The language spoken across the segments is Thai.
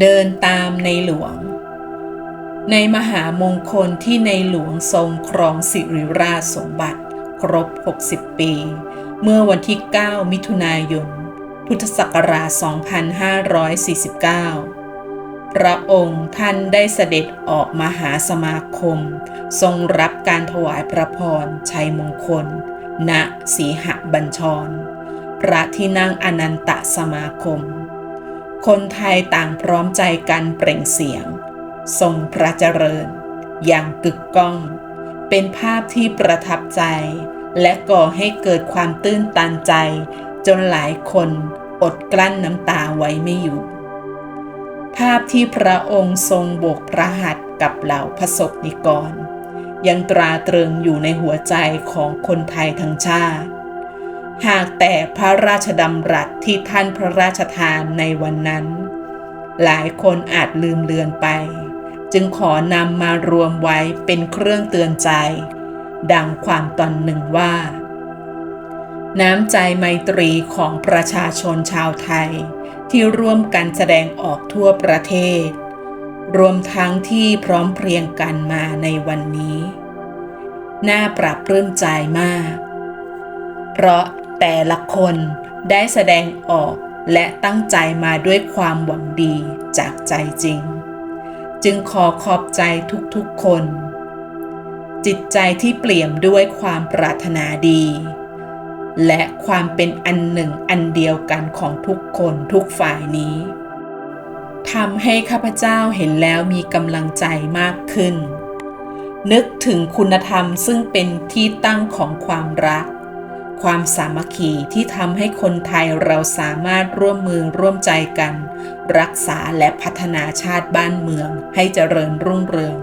เดินตามในหลวง ในมหามงคลที่ในหลวงทรงครองสิริราชสมบัติ ครบ 60 ปี เมื่อวันที่ 9 มิถุนายน พุทธศักราช 2549 พระองค์ท่านได้เสด็จออกมหาสมาคม ทรงรับการถวายพระพรชัยมงคล ณ สีหบัญชร พระที่นั่งอนันตสมาคม คนไทยต่างพร้อมใจกันเปล่งเสียง ทรงพระเจริญ อย่างกึกก้อง เป็นภาพที่ประทับใจ และก่อให้เกิดความตื้นตันใจ จนหลายคนอดกลั้นน้ำตาไว้ไม่อยู่ ภาพที่พระองค์ทรงโบกพระหัตถ์กับเหล่าพระสบนิกร ยังตราตรึงอยู่ในหัวใจของคนไทยทั้งชาติ หากแต่พระราชดำรัสที่ท่านพระราชทานในวันนั้น หลายคนอาจลืมเลือนไป จึงขอนำมารวมไว้เป็นเครื่องเตือนใจ ดังความตอนหนึ่งว่า น้ำใจไมตรีของประชาชนชาวไทย ที่ร่วมกันแสดงออกทั่วประเทศ รวมทั้งที่พร้อมเพรียงกันมาในวันนี้ น่าปรับเรื่มใจมาก เพราะ แต่ละคนได้แสดงออกและตั้งใจมาด้วยความหวังดีจากใจจริง จึงขอขอบใจทุกๆคน จิตใจที่เปลี่ยมด้วยความปรารถนาดี และความเป็นอันหนึ่งอันเดียวกันของทุกคนทุกฝ่ายนี้ทำให้ข้าพเจ้าเห็นแล้วมีกำลังใจมากขึ้น นึกถึงคุณธรรมซึ่งเป็นที่ตั้งของความรัก ความสามัคคีที่ทำให้คนไทยเราสามารถร่วมมือร่วมใจกัน รักษาและพัฒนาชาติบ้านเมืองให้เจริญรุ่งเรือง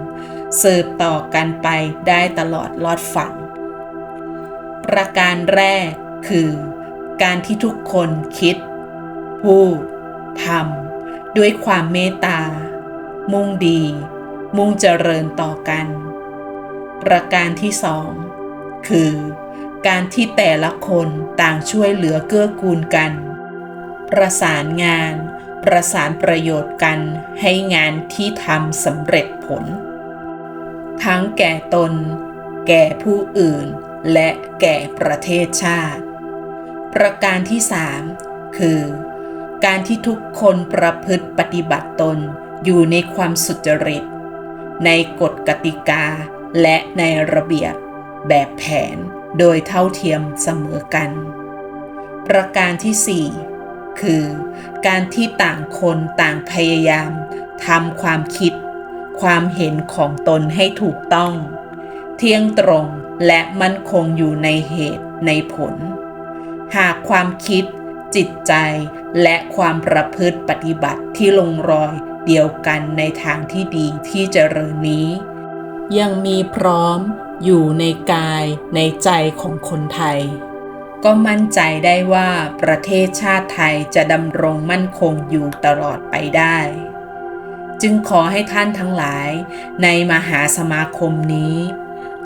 สืบต่อกันไปได้ตลอดลอดฝั่งประการแรกคือ การที่ทุกคนคิด พูดทำด้วยความเมตตา มุ่งดี มุ่งเจริญต่อกัน ประการที่สองคือ การที่แต่ละคนต่างช่วยเหลือเกื้อกูลกัน ประสานงาน ประสานประโยชน์กันให้งานที่ทำสำเร็จผล ทั้งแก่ตน แก่ผู้อื่น และแก่ประเทศชาติ ประการที่สามคือ การที่ทุกคนประพฤติปฏิบัติตนอยู่ในความสุจริต ในกฎกติกาและในระเบียบ แบบแผนโดยเท่าเทียมเสมอกัน ประการที่ 4 คือ การที่ต่างคนต่างพยายามทำความคิด ความเห็นของตนให้ถูกต้อง เที่ยงตรงและมั่นคงอยู่ในเหตุในผล หากความคิด จิตใจและความประพฤติปฏิบัติที่ลงรอยเดียวกันในทางที่ดีที่เจริญนี้ ยังมีพร้อม อยู่ในกายในใจของคนไทย ก็มั่นใจได้ว่าประเทศชาติไทยจะดำรงมั่นคงอยู่ตลอดไปได้ จึงขอให้ท่านทั้งหลายในมหาสมาคมนี้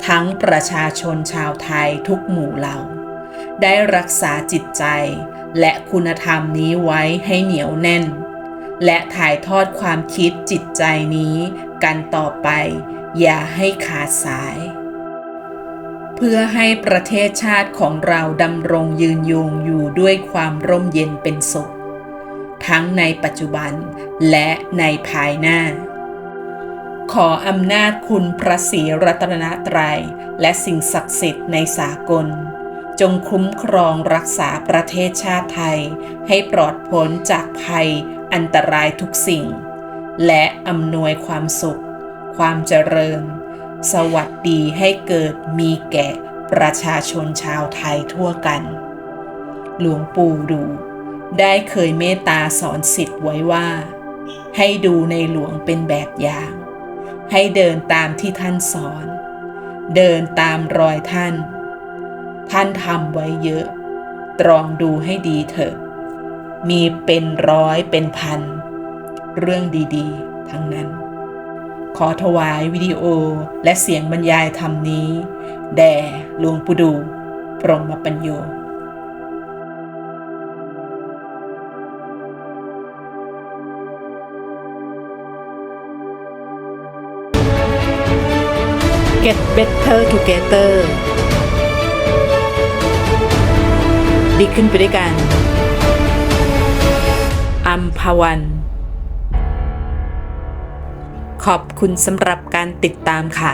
ทั้งประชาชนชาวไทยทุกหมู่เหล่า ได้รักษาจิตใจและคุณธรรมนี้ไว้ให้เหนียวแน่น และถ่ายทอดความคิดจิตใจนี้กันต่อไป อย่าให้ขาดสาย เพื่อให้ประเทศชาติของเราดำรงยืนยงอยู่ด้วยความร่มเย็นเป็นสุข ทั้งในปัจจุบันและในภายหน้า ขออำนาจคุณพระศรีรัตนตรัย และสิ่งศักดิ์สิทธิ์ในสากล จงคุ้มครองรักษาประเทศชาติไทย ให้ปลอดพ้นจากภัยอันตรายทุกสิ่ง และอำนวยความสุข ความเจริญ สวัสดีให้เกิดมีแก่ประชาชนชาวไทยทั่วกัน หลวงปู่ดูได้เคยเมตตาสอนสิทธิ์ไว้ว่า ให้ดูในหลวงเป็นแบบอย่าง ให้เดินตามที่ท่านสอน เดินตามรอยท่าน ท่านทำไว้เยอะ ตรองดูให้ดีเถอะ มีเป็นร้อยเป็นพัน เรื่องดีๆ ทั้งนั้น ขอถวายวิดีโอและเสียงบรรยายธรรมนี้ แด่หลวงปู่ดู ปรมปัญโยเ Get Better Together ดีขึ้นไปด้วยกัน อัมพวัน ขอบคุณสำหรับการติดตามค่ะ